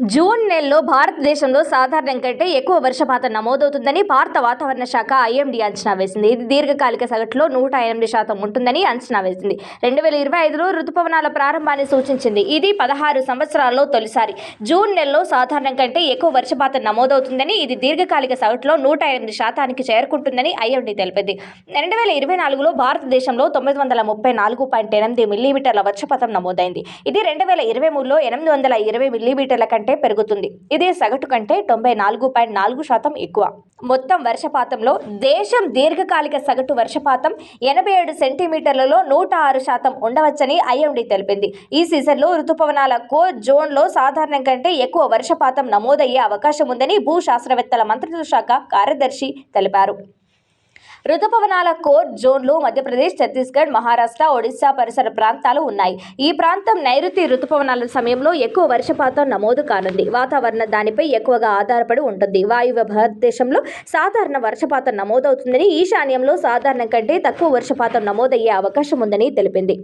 June నెలలో భారతదేశంలో సాధారణం కంటే ఎక్కువ వర్షపాతం నమోదవుతుందని భారత వాతావరణ శాఖ ఐఎండీ అంచనా వేసింది. ఇది దీర్ఘకాలిక సగటులో నూట ఎనిమిది శాతం ఉంటుందని అంచనా వేసింది. రెండు వేల ఇరవై ఐదులో రుతుపవనాల ప్రారంభాన్ని సూచించింది. ఇది పదహారు సంవత్సరాల్లో తొలిసారి. జూన్ నెలలో సాధారణం కంటే ఎక్కువ వర్షపాతం నమోదవుతుందని ఇది దీర్ఘకాలిక సగటులో నూట ఎనిమిది శాతానికి చేరుకుంటుందని ఐఎండీ తెలిపింది. రెండు వేల ఇరవై నాలుగులో భారతదేశంలో తొమ్మిది వందల ముప్పై నాలుగు పాయింట్ ఎనిమిది మిల్లీమీటర్ల వర్షపాతం నమోదైంది. ఇది రెండు వేల ఇరవై మూడులో ఎనిమిది వందల ఇరవై మిల్లీమీటర్ల కంటే పెరుగుతుంది. ఇది సగటు కంటే తొంభై నాలుగు పాయింట్ నాలుగు శాతం ఎక్కువ. మొత్తం వర్షపాతంలో దేశం దీర్ఘకాలిక సగటు వర్షపాతం ఎనభై ఏడు సెంటీమీటర్లలో నూట ఆరు శాతం ఉండవచ్చని ఐఎండీ తెలిపింది. ఈ సీజన్లో రుతుపవనాల కో జోన్లో సాధారణం కంటే ఎక్కువ వర్షపాతం నమోదయ్యే అవకాశం ఉందని భూ శాస్త్రవేత్తల మంత్రిత్వ శాఖ కార్యదర్శి తెలిపారు. రుతుపవనాల కోర్ జోన్లో మధ్యప్రదేశ్ ఛత్తీస్గఢ్ మహారాష్ట్ర ఒడిశా పరిసర ప్రాంతాలు ఉన్నాయి. ఈ ప్రాంతం నైరుతి రుతుపవనాల సమయంలో ఎక్కువ వర్షపాతం నమోదు కానుంది. వాతావరణ దానిపై ఎక్కువగా ఆధారపడి ఉంటుంది. వాయువ్య భారతదేశంలో సాధారణ వర్షపాతం నమోదవుతుందని ఈశాన్యంలో సాధారణం కంటే తక్కువ వర్షపాతం నమోదయ్యే అవకాశం ఉందని తెలిపింది.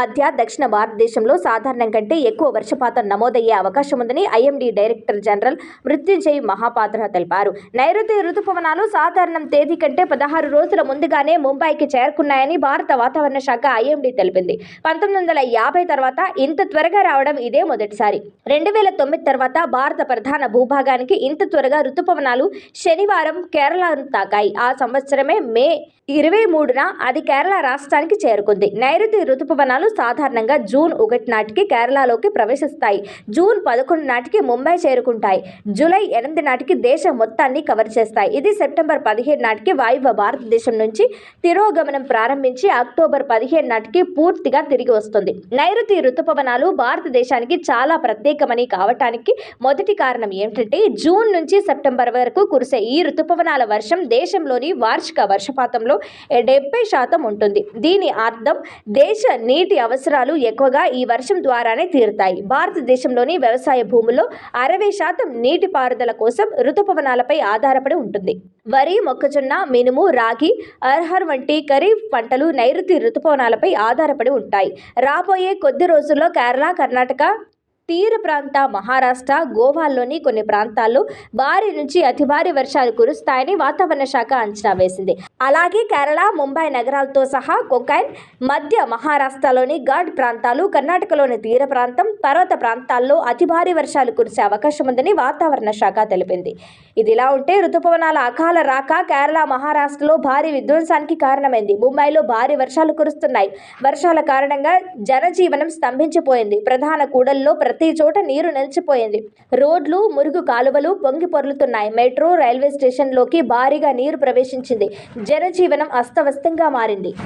మధ్య దక్షిణ భారతదేశంలో సాధారణం కంటే ఎక్కువ వర్షపాతం నమోదయ్యే అవకాశం ఉందని IMD director general Mrutyunjay Mohapatra తెలిపారు. నైరుతి రుతుపవనాలు సాధారణం తేదీ కంటే పదహారు రోజుల ముందుగానే ముంబైకి చేరుకున్నాయని భారత వాతావరణ శాఖ ఐఎండీ తెలిపింది. పంతొమ్మిది వందల యాభై తర్వాత ఇంత త్వరగా రావడం ఇదే మొదటిసారి. రెండు వేల తొమ్మిది తర్వాత భారత ప్రధాన భూభాగానికి ఇంత త్వరగా రుతుపవనాలు శనివారం కేరళను తాకాయి. ఆ సంవత్సరమే మే ఇరవై మూడున అది కేరళ రాష్ట్రానికి చేరుకుంది. నైరుతి రుతుపవనాలు సాధారణంగా జూన్ ఒకటి నాటికి కేరళలోకి ప్రవేశిస్తాయి. జూన్ పదకొండు నాటికి ముంబై చేరుకుంటాయి. జూలై ఎనిమిది నాటికి దేశం మొత్తాన్ని కవర్ చేస్తాయి. ఇది సెప్టెంబర్ పదిహేడు నాటికి వాయువ్య భారతదేశం నుంచి తిరోగమనం ప్రారంభించి అక్టోబర్ పదిహేడు నాటికి పూర్తిగా తిరిగి వస్తుంది. నైరుతి రుతుపవనాలు భారతదేశానికి చాలా ప్రత్యేకమని కావటానికి మొదటి కారణం ఏమిటంటే జూన్ నుంచి సెప్టెంబర్ వరకు కురిసే ఈ రుతుపవనాల వర్షం దేశంలోని వార్షిక వర్షపాతంలో డెబ్బై శాతం ఉంటుంది. దీని అర్థం దేశ నీటి అవసరాలు ఎక్కువగా ఈ వర్షం ద్వారానే తీరుతాయి. భారతదేశంలోని వ్యవసాయ భూముల్లో అరవై శాతం నీటిపారుదల కోసం రుతుపవనాలపై ఆధారపడి ఉంటుంది. వరి మొక్కజొన్న మినుము రాగి అర్హర్ వంటి ఖరీఫ్ పంటలు నైరుతి రుతుపవనాలపై ఆధారపడి ఉంటాయి. రాబోయే కొద్ది రోజుల్లో కేరళ కర్ణాటక తీర ప్రాంత మహారాష్ట్ర గోవాల్లోని కొన్ని ప్రాంతాల్లో భారీ నుంచి అతి భారీ వర్షాలు కురుస్తాయని వాతావరణ శాఖ అంచనా వేసింది. అలాగే కేరళ ముంబై నగరాలతో సహా కొకైన్ మధ్య మహారాష్ట్రలోని ఘాట్ ప్రాంతాలు కర్ణాటకలోని తీర ప్రాంతం పర్వత ప్రాంతాల్లో అతి భారీ వర్షాలు కురిసే అవకాశం ఉందని వాతావరణ శాఖ తెలిపింది. ఇదిలా ఉంటే రుతుపవనాల అకాల రాక కేరళ మహారాష్ట్రలో భారీ విధ్వంసానికి కారణమైంది. ముంబైలో భారీ వర్షాలు కురుస్తున్నాయి. వర్షాల కారణంగా జనజీవనం స్తంభించిపోయింది. ప్రధాన కూడల్లో ప్రతి చోట నీరు నిలిచిపోయింది. రోడ్లు మురుగు కాలువలు పొంగి పొర్లుతున్నాయి. మెట్రో రైల్వే స్టేషన్లోకి భారీగా నీరు ప్రవేశించింది. జనజీవనం అస్తవ్యస్తంగా మారింది.